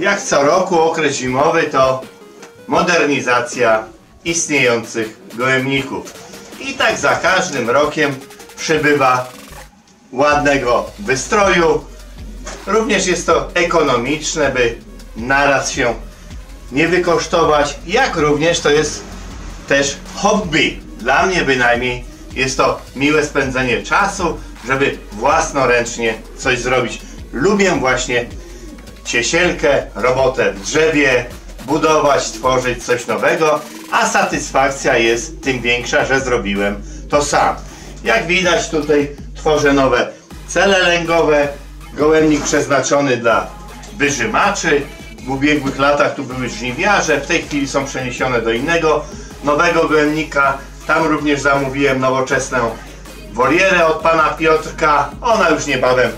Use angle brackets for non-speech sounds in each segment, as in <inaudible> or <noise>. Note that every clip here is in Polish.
Jak co roku okres zimowy to modernizacja istniejących gołębników. I tak za każdym rokiem przybywa ładnego wystroju. Również jest to ekonomiczne, by naraz się nie wykosztować, jak również to jest też hobby. Dla mnie bynajmniej jest to miłe spędzenie czasu, żeby własnoręcznie coś zrobić. Lubię właśnie ciesielkę, robotę w drzewie, budować, tworzyć coś nowego, a satysfakcja jest tym większa, że zrobiłem to sam. Jak widać tutaj tworzę nowe cele lęgowe, gołębnik przeznaczony dla wyżymaczy. W ubiegłych latach tu były żniwiarze, w tej chwili są przeniesione do innego nowego gołębnika. Tam również zamówiłem nowoczesną wolierę od pana Piotrka. Ona już niebawem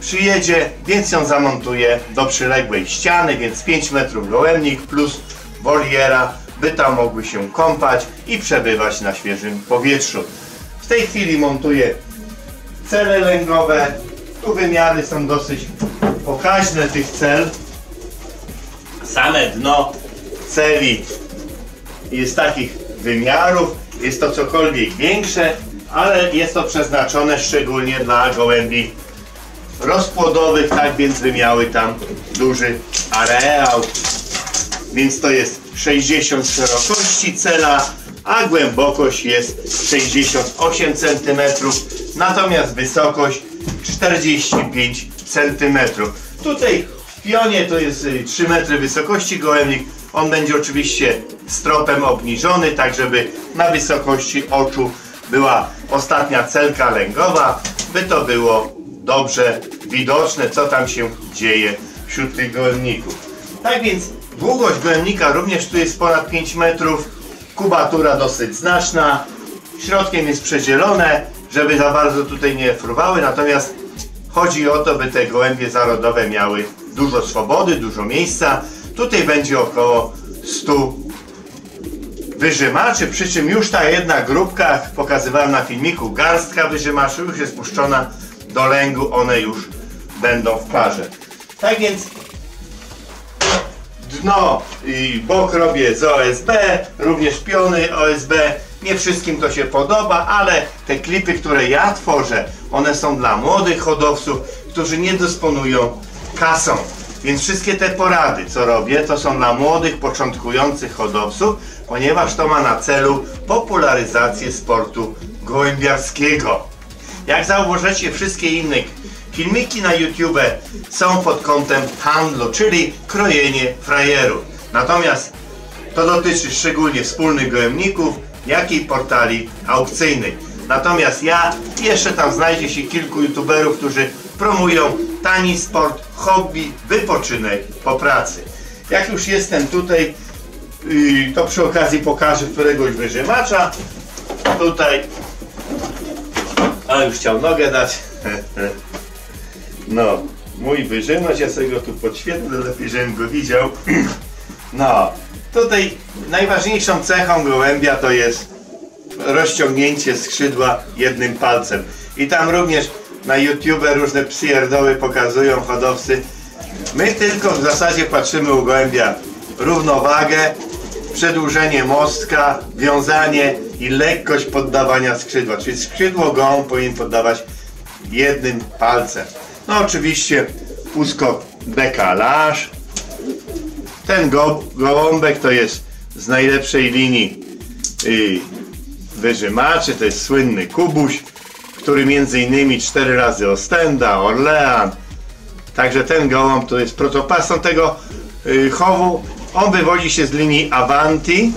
przyjedzie, więc ją zamontuję do przyległej ściany, więc 5 metrów gołębnik plus woliera, by tam mogły się kąpać i przebywać na świeżym powietrzu. W tej chwili montuję cele lęgowe. Tu wymiary są dosyć pokaźne tych cel. Same dno celi jest takich wymiarów. Jest to cokolwiek większe, ale jest to przeznaczone szczególnie dla gołębi rozpłodowych, tak więc by miały tam duży areał. Więc to jest 60 szerokości cela, a głębokość jest 68 cm, natomiast wysokość 45 cm. Tutaj w pionie to jest y, 3 metry wysokości gołębnik. On będzie oczywiście stropem obniżony, tak żeby na wysokości oczu była ostatnia celka lęgowa, by to było dobrze widoczne, co tam się dzieje wśród tych gołębników. Tak więc długość gołębnika również tu jest ponad 5 metrów, kubatura dosyć znaczna, środkiem jest przedzielone, żeby za bardzo tutaj nie fruwały, natomiast chodzi o to, by te gołębie zarodowe miały dużo swobody, dużo miejsca. Tutaj będzie około 100 wyżymaczy, przy czym już ta jedna grupka, pokazywałem na filmiku, garstka wyżymaczy już jest puszczona do lęgu, one już będą w parze. Tak więc dno i bok robię z OSB, również piony OSB. Nie wszystkim to się podoba, ale te klipy, które ja tworzę, one są dla młodych hodowców, którzy nie dysponują kasą. Więc wszystkie te porady, co robię, to są dla młodych, początkujących hodowców, ponieważ to ma na celu popularyzację sportu gołębiarskiego. Jak zauważycie, wszystkie inne filmiki na YouTube są pod kątem handlu, czyli krojenie frajerów. Natomiast to dotyczy szczególnie wspólnych gołębników, jak i portali aukcyjnych. Natomiast ja, jeszcze tam znajdzie się kilku youtuberów, którzy promują tani sport, hobby, wypoczynek po pracy. Jak już jestem tutaj, yy, to przy okazji pokażę któregoś wyżymacza. Tutaj, a już chciał nogę dać. No, mój wyżymacz, ja sobie go tu podświetlę, lepiej żebym go widział. No, tutaj najważniejszą cechą gołębia to jest rozciągnięcie skrzydła jednym palcem. I tam również na YouTube różne przyjerdoły pokazują hodowcy. My tylko w zasadzie patrzymy u gołębia równowagę, przedłużenie mostka, wiązanie i lekkość poddawania skrzydła. Czyli skrzydło gołąb powinien poddawać jednym palcem. No oczywiście uskok dekalaż. Ten go, gołąbek to jest z najlepszej linii yy, wyżymaczy, to jest słynny kubuś, który między innymi cztery razy Ostenda, Orlean. Także ten gołąb to jest protoplasą tego yy, chowu. On wywodzi się z linii Avanti,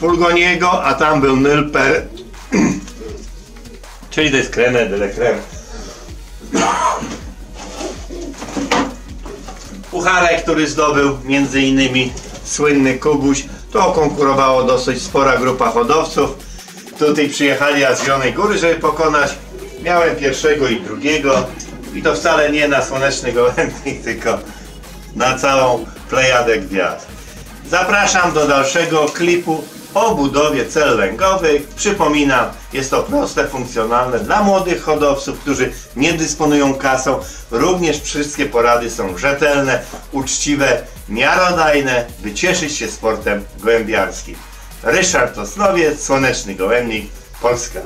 Pulgoniego, a tam był Nylper, <clears throat> czyli to jest creme de la creme. Pucharek, który zdobył między innymi słynny Kubuś. To konkurowało dosyć spora grupa hodowców. Tutaj przyjechali z Zielonej Góry, żeby pokonać. Miałem pierwszego i drugiego. I to wcale nie na słoneczny gołębnik, <laughs> tylko na całą plejadę gwiazd. Zapraszam do dalszego klipu o budowie cel lęgowych. Przypominam, jest to proste, funkcjonalne dla młodych hodowców, którzy nie dysponują kasą. Również wszystkie porady są rzetelne, uczciwe, miarodajne, by cieszyć się sportem gołębiarskim. Ryszard Osnowiec, Słoneczny Gołębnik, Polska.